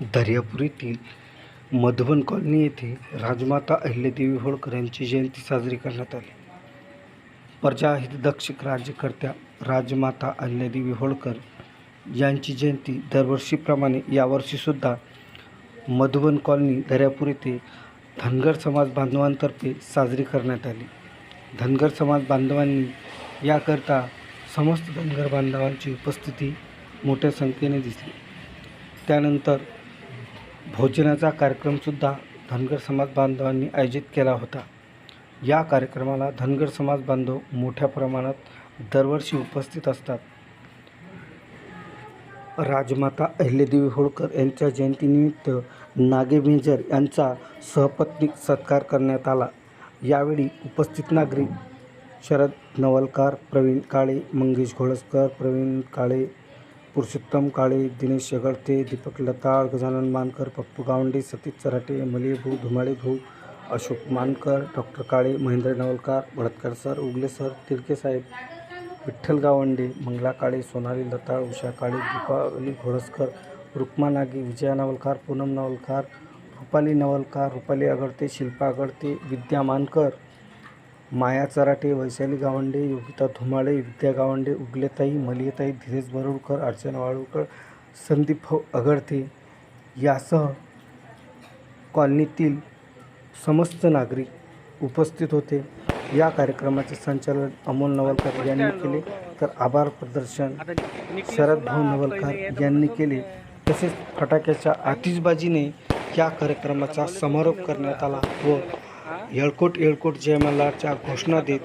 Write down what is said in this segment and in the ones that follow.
दर्यापूर येथील मधुबन कॉलनी येथे राजमाता अहिल्यादेवी होळकर यांची जयंती साजरी करण्यात आली. प्रजाहितदक्षक राज्यकर्त्या राजमाता अहिल्यादेवी होळकर यांची जयंती दरवर्षीप्रमाणे यावर्षीसुद्धा मधुबन कॉलनी दर्यापूर येथे धनगर समाज बांधवांतर्फे साजरी करण्यात आली. धनगर समाज बांधवांनी याकरता समस्त धनगर बांधवांची उपस्थिती मोठ्या संख्येने दिसली. त्यानंतर भोजनाचा कार्यक्रमसुद्धा धनगर समाज बांधवांनी आयोजित केला होता. या कार्यक्रमाला धनगर समाज बांधव मोठ्या प्रमाणात दरवर्षी उपस्थित असतात. राजमाता अहिल्यादेवी होळकर यांच्या जयंतीनिमित्त नागे मेजर यांचा सहपत्नीक सत्कार करण्यात आला. यावेळी उपस्थित नागरिक शरद नवलकार प्रवीण काळे मंगेश घोळसकर प्रवीण काळे पुरुषोत्तम काळे दिनेश शेगडते दीपक लताळ गजानन मानकर पप्पू गावंडे सतीश चराटे मलिये भाऊ धुमाळे भाऊ Ashok Mankar doctor Kale Mahendra Navalkar Bhadatkar sir Ugale sir Tirke साहेब विठ्ठल गावंडे मंगला काळे सोनाली लताळ उषा काळे दीपावली घोडसकर रुक्मा नागे विजया नवलकार पूनम नवलकार रुपाली नवलकार रुपाली आगडते शिल्पा आगडते विद्या मानकर माया चराटे वैशाली गावंडे योगिता धुमाळे विद्या गावंडे उगलेताई मलियताई धीरेश बरोडकर अर्चना वाळूकर संदीप हो अगडते यासह कॉलनीतील समस्त नागरिक उपस्थित होते. या कार्यक्रमाचे संचालन अमोल नवलकर यांनी केले. तर आभार प्रदर्शन शरद भाऊ नवलकर यांनी केले. तसेच फटाक्याच्या आतिषबाजीने या कार्यक्रमाचा समारोप करण्यात आला व येळकोट येळकोट जयमल्हारच्या घोषणा देत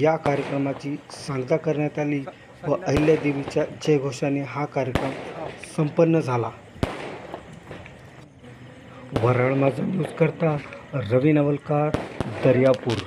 या कार्यक्रमाची सांगता करण्यात आली व अहिल्यादेवीच्या जयघोषाने हा कार्यक्रम संपन्न झाला. वराळ माझा न्यूज करता रवी नवलकार दर्यापूर.